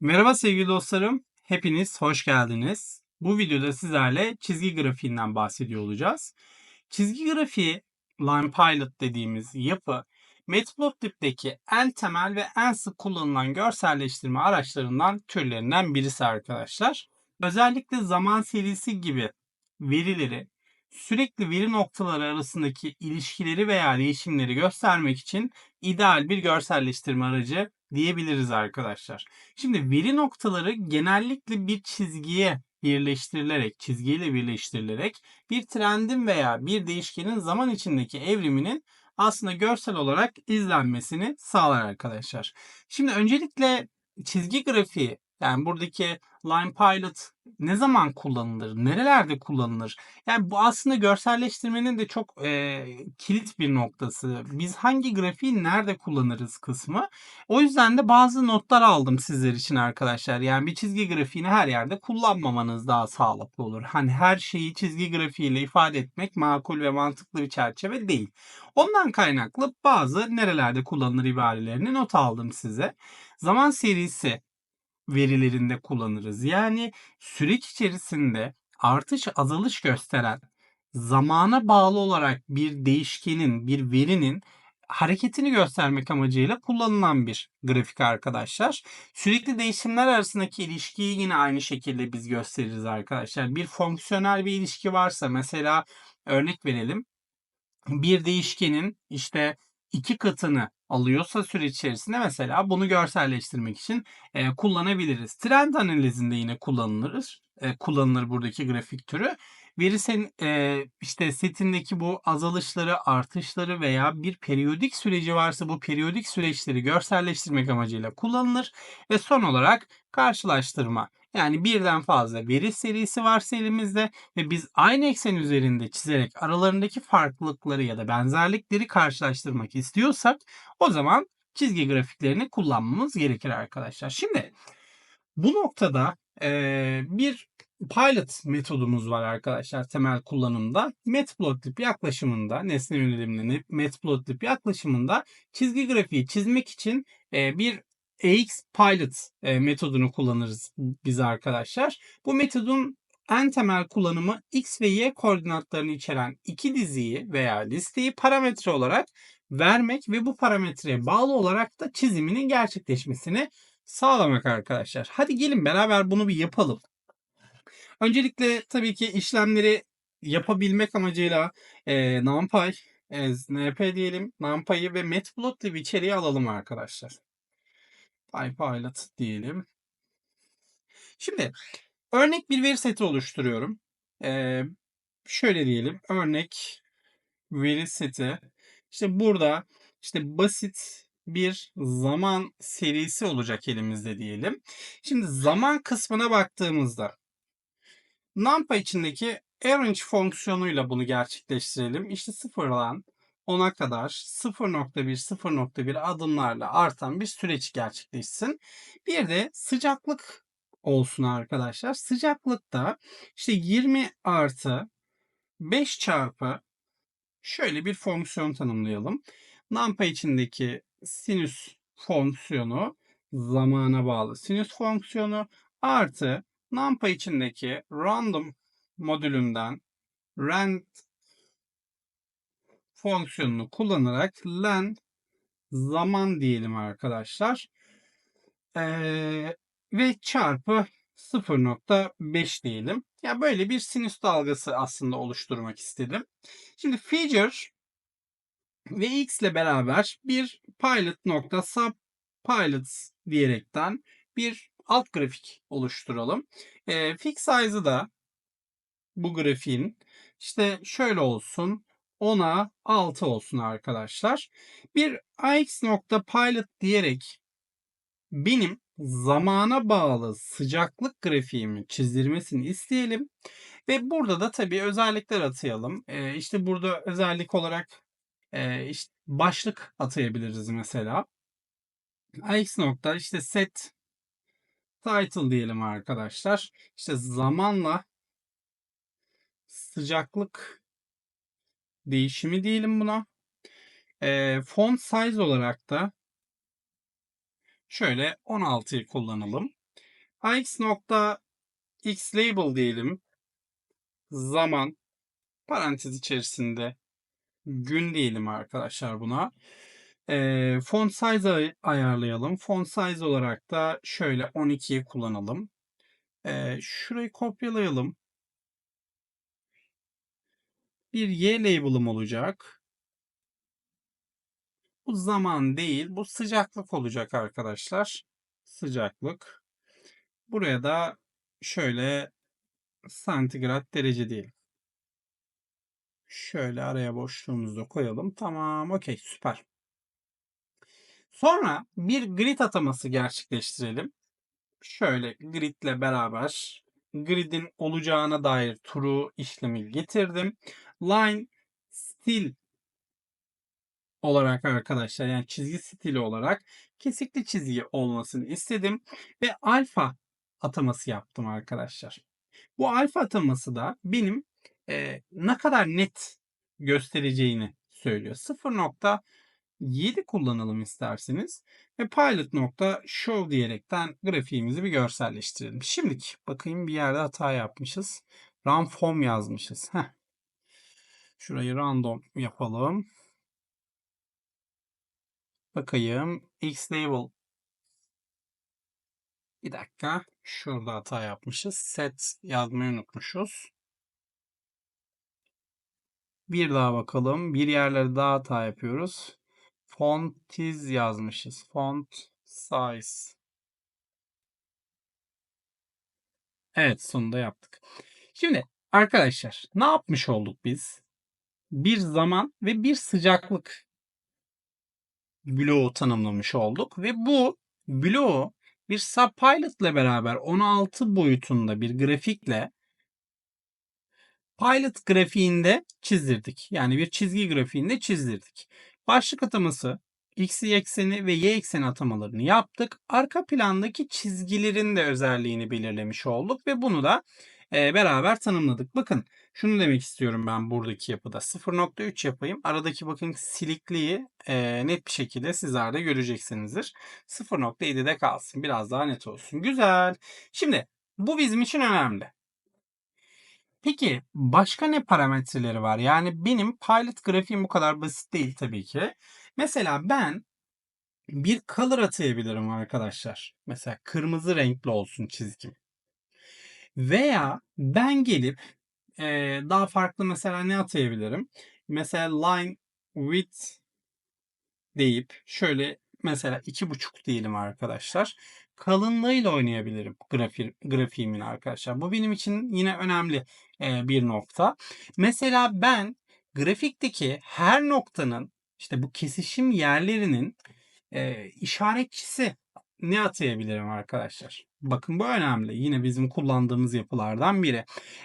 Merhaba sevgili dostlarım. Hepiniz hoş geldiniz. Bu videoda sizlerle çizgi grafiğinden bahsediyor olacağız. Çizgi grafiği Line Pilot dediğimiz yapı Matplotlib'deki en temel ve en sık kullanılan görselleştirme araçlarından türlerinden birisi arkadaşlar. Özellikle zaman serisi gibi verileri sürekli veri noktaları arasındaki ilişkileri veya değişimleri göstermek için ideal bir görselleştirme aracı diyebiliriz arkadaşlar. Şimdi veri noktaları genellikle bir çizgiye birleştirilerek, çizgiyle birleştirilerek bir trendin veya bir değişkenin zaman içindeki evriminin aslında görsel olarak izlenmesini sağlar arkadaşlar. Şimdi öncelikle çizgi grafiği yani buradaki Line Pilot ne zaman kullanılır? Nerelerde kullanılır? Yani bu aslında görselleştirmenin de çok e, kilit bir noktası. Biz hangi grafiği nerede kullanırız kısmı. O yüzden de bazı notlar aldım sizler için arkadaşlar. Yani bir çizgi grafiğini her yerde kullanmamanız daha sağlıklı olur. Hani her şeyi çizgi grafiğiyle ifade etmek makul ve mantıklı bir çerçeve değil. Ondan kaynaklı bazı nerelerde kullanılır ibarelerini not aldım size. Zaman serisi verilerinde kullanırız. Yani süreç içerisinde artış azalış gösteren zamana bağlı olarak bir değişkenin, bir verinin hareketini göstermek amacıyla kullanılan bir grafik arkadaşlar. Sürekli değişimler arasındaki ilişkiyi yine aynı şekilde biz gösteririz arkadaşlar. Bir fonksiyonel bir ilişki varsa mesela örnek verelim. Bir değişkenin işte iki katını alıyorsa süreç içerisinde mesela bunu görselleştirmek için e, kullanabiliriz. Trend analizinde yine kullanılır. E, kullanılır buradaki grafik türü. Veri sen, e, işte setindeki bu azalışları, artışları veya bir periyodik süreci varsa bu periyodik süreçleri görselleştirmek amacıyla kullanılır. Ve son olarak karşılaştırma. Yani birden fazla veri serisi varsa elimizde ve biz aynı eksen üzerinde çizerek aralarındaki farklılıkları ya da benzerlikleri karşılaştırmak istiyorsak o zaman çizgi grafiklerini kullanmamız gerekir arkadaşlar. Şimdi bu noktada e, bir pilot metodumuz var arkadaşlar temel kullanımda. Matplotlib yaklaşımında, nesne yönelimli Matplotlib yaklaşımında çizgi grafiği çizmek için e, bir AX Pilot e, metodunu kullanırız biz arkadaşlar. Bu metodun en temel kullanımı X ve Y koordinatlarını içeren iki diziyi veya listeyi parametre olarak vermek ve bu parametreye bağlı olarak da çiziminin gerçekleşmesini sağlamak arkadaşlar. Hadi gelin beraber bunu bir yapalım. Öncelikle tabii ki işlemleri yapabilmek amacıyla e, NumPy, e, NP diyelim, NumPy'ı ve Matplotlib içeriye alalım arkadaşlar. PyPilot diyelim. Şimdi örnek bir veri seti oluşturuyorum. Ee, şöyle diyelim. Örnek veri seti. İşte burada işte basit bir zaman serisi olacak elimizde diyelim. Şimdi zaman kısmına baktığımızda NumPy içindeki arrange fonksiyonuyla bunu gerçekleştirelim. İşte sıfırdan 10'a kadar 0.1 0.1 adımlarla artan bir süreç gerçekleşsin. Bir de sıcaklık olsun arkadaşlar. Sıcaklıkta işte 20 artı 5 çarpı şöyle bir fonksiyon tanımlayalım. NumPy içindeki sinüs fonksiyonu zamana bağlı sinüs fonksiyonu artı NumPy içindeki random modülünden rand fonksiyonunu kullanarak len zaman diyelim arkadaşlar. Ee, ve çarpı 0.5 diyelim. Ya böyle bir sinüs dalgası aslında oluşturmak istedim. Şimdi feature ve x ile beraber bir pilot nokta sub pilots diyerekten bir alt grafik oluşturalım. E, fix size'ı da bu grafiğin işte şöyle olsun. 10'a 6 olsun arkadaşlar. Bir ax.pilot diyerek benim zamana bağlı sıcaklık grafiğimi çizdirmesini isteyelim. Ve burada da tabii özellikler atayalım. Ee, işte burada özellik olarak e, işte başlık atayabiliriz mesela. ax nokta işte set title diyelim arkadaşlar. İşte zamanla sıcaklık değişimi diyelim buna. E, font size olarak da şöyle 16'yı kullanalım. ax nokta x label diyelim. Zaman parantez içerisinde gün diyelim arkadaşlar buna. Ee, font size ay- ayarlayalım. Font size olarak da şöyle 12'yi kullanalım. Ee, şurayı kopyalayalım. Bir y label'ım olacak. Bu zaman değil, bu sıcaklık olacak arkadaşlar. Sıcaklık. Buraya da şöyle santigrat derece diyelim. Şöyle araya boşluğumuzu da koyalım. Tamam, okey, süper. Sonra bir grid ataması gerçekleştirelim. Şöyle gridle beraber gridin olacağına dair true işlemi getirdim. Line stil olarak arkadaşlar yani çizgi stili olarak kesikli çizgi olmasını istedim ve alfa ataması yaptım arkadaşlar. Bu alfa ataması da benim e, ne kadar net göstereceğini söylüyor. 0.7 kullanalım isterseniz ve pilot nokta show diyerekten grafiğimizi bir görselleştirelim. Şimdiki bakayım bir yerde hata yapmışız. Run form yazmışız. Heh. Şurayı random yapalım. Bakayım. X label. Bir dakika. Şurada hata yapmışız. Set yazmayı unutmuşuz. Bir daha bakalım. Bir yerlere daha hata yapıyoruz. Font size yazmışız. Font size. Evet sonunda yaptık. Şimdi arkadaşlar ne yapmış olduk biz? Bir zaman ve bir sıcaklık bloğu tanımlamış olduk ve bu bloğu bir subpilot ile beraber 16 boyutunda bir grafikle pilot grafiğinde çizdirdik. Yani bir çizgi grafiğinde çizdirdik. Başlık ataması, x ekseni ve y ekseni atamalarını yaptık. Arka plandaki çizgilerin de özelliğini belirlemiş olduk ve bunu da beraber tanımladık. Bakın şunu demek istiyorum ben buradaki yapıda. 0.3 yapayım. Aradaki bakın silikliği e, net bir şekilde sizler de göreceksinizdir. 0.7'de kalsın. Biraz daha net olsun. Güzel. Şimdi bu bizim için önemli. Peki başka ne parametreleri var? Yani benim pilot grafiğim bu kadar basit değil tabii ki. Mesela ben bir color atayabilirim arkadaşlar. Mesela kırmızı renkli olsun çizgim. Veya ben gelip e, daha farklı mesela ne atayabilirim? Mesela line width deyip şöyle mesela iki buçuk diyelim arkadaşlar. Kalınlığıyla oynayabilirim grafi, grafiğimin arkadaşlar. Bu benim için yine önemli e, bir nokta. Mesela ben grafikteki her noktanın işte bu kesişim yerlerinin e, işaretçisi ne atayabilirim arkadaşlar? Bakın bu önemli. Yine bizim kullandığımız yapılardan biri.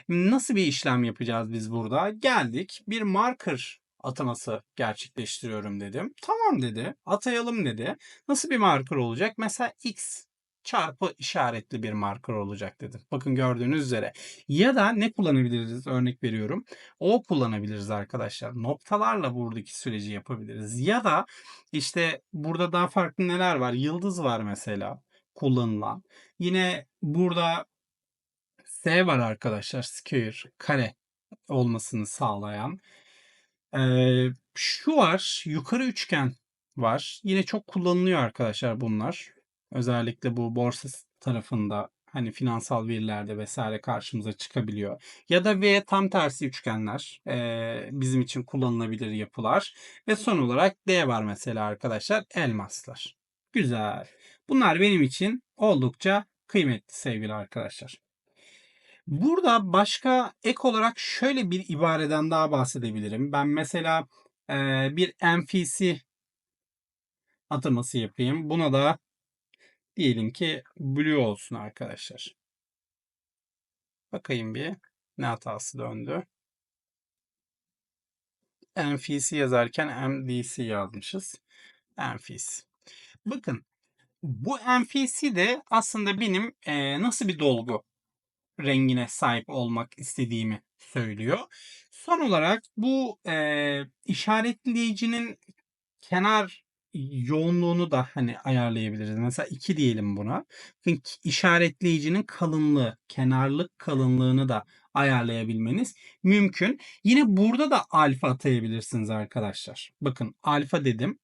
Nasıl bir işlem yapacağız biz burada? Geldik bir marker ataması gerçekleştiriyorum dedim. Tamam dedi. Atayalım dedi. Nasıl bir marker olacak? Mesela x çarpı işaretli bir marker olacak dedim. Bakın gördüğünüz üzere. Ya da ne kullanabiliriz? Örnek veriyorum. O kullanabiliriz arkadaşlar. Noktalarla buradaki süreci yapabiliriz. Ya da işte burada daha farklı neler var? Yıldız var mesela kullanılan. Yine burada S var arkadaşlar. Square, kare olmasını sağlayan. Ee, şu var. Yukarı üçgen var. Yine çok kullanılıyor arkadaşlar bunlar. Özellikle bu borsa tarafında hani finansal verilerde vesaire karşımıza çıkabiliyor. Ya da V tam tersi üçgenler e, bizim için kullanılabilir yapılar. Ve son olarak D var mesela arkadaşlar elmaslar. Güzel. Bunlar benim için oldukça kıymetli sevgili arkadaşlar. Burada başka ek olarak şöyle bir ibareden daha bahsedebilirim. Ben mesela e, bir MFC ataması yapayım. Buna da diyelim ki blue olsun arkadaşlar. Bakayım bir ne hatası döndü. MFC yazarken MDC yazmışız. MFC. Bakın bu MFC de aslında benim e, nasıl bir dolgu rengine sahip olmak istediğimi söylüyor. Son olarak bu e, işaretleyicinin kenar yoğunluğunu da hani ayarlayabiliriz. Mesela 2 diyelim buna. Bakın işaretleyicinin kalınlığı, kenarlık kalınlığını da ayarlayabilmeniz mümkün. Yine burada da alfa atayabilirsiniz arkadaşlar. Bakın alfa dedim.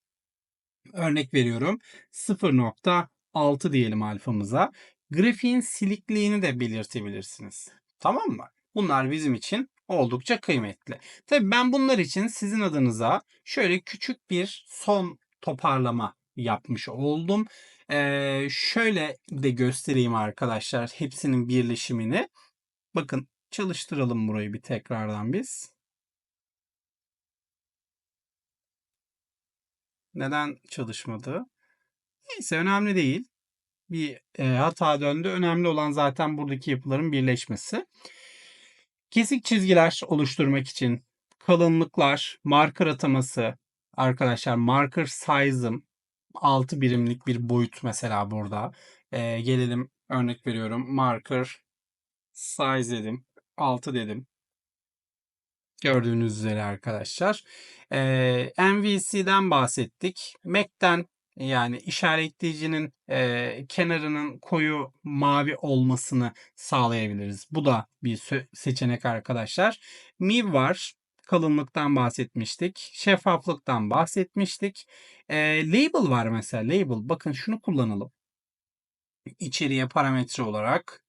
Örnek veriyorum 0.6 diyelim alfamıza. Grafiğin silikliğini de belirtebilirsiniz. Tamam mı? Bunlar bizim için oldukça kıymetli. Tabii ben bunlar için sizin adınıza şöyle küçük bir son toparlama yapmış oldum. Ee, şöyle de göstereyim arkadaşlar hepsinin birleşimini. Bakın çalıştıralım burayı bir tekrardan biz. Neden çalışmadı? Neyse önemli değil. Bir e, hata döndü. Önemli olan zaten buradaki yapıların birleşmesi. Kesik çizgiler oluşturmak için kalınlıklar, marker ataması, arkadaşlar marker size'ım 6 birimlik bir boyut mesela burada. E, gelelim örnek veriyorum. Marker size dedim. 6 dedim. Gördüğünüz üzere arkadaşlar. Ee, MVC'den bahsettik. Mac'ten yani işaretleyicinin e, kenarının koyu mavi olmasını sağlayabiliriz. Bu da bir seçenek arkadaşlar. MIV var. Kalınlıktan bahsetmiştik. Şeffaflıktan bahsetmiştik. Ee, label var mesela. Label. Bakın şunu kullanalım. İçeriye parametre olarak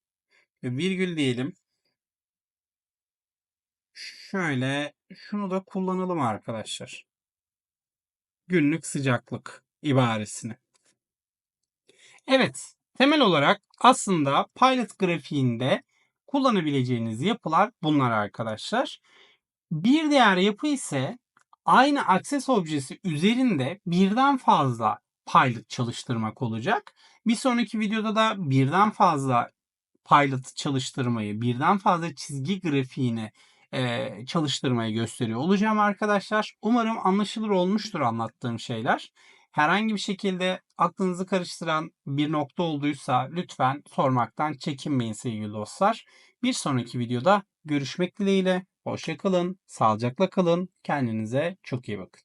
virgül diyelim. Şöyle şunu da kullanalım arkadaşlar. Günlük sıcaklık ibaresini. Evet, temel olarak aslında Pilot grafiğinde kullanabileceğiniz yapılar bunlar arkadaşlar. Bir diğer yapı ise aynı akses objesi üzerinde birden fazla Pilot çalıştırmak olacak. Bir sonraki videoda da birden fazla Pilot çalıştırmayı, birden fazla çizgi grafiğini e, çalıştırmayı gösteriyor olacağım arkadaşlar. Umarım anlaşılır olmuştur anlattığım şeyler. Herhangi bir şekilde aklınızı karıştıran bir nokta olduysa lütfen sormaktan çekinmeyin sevgili dostlar. Bir sonraki videoda görüşmek dileğiyle. Hoşça kalın, sağlıcakla kalın. Kendinize çok iyi bakın.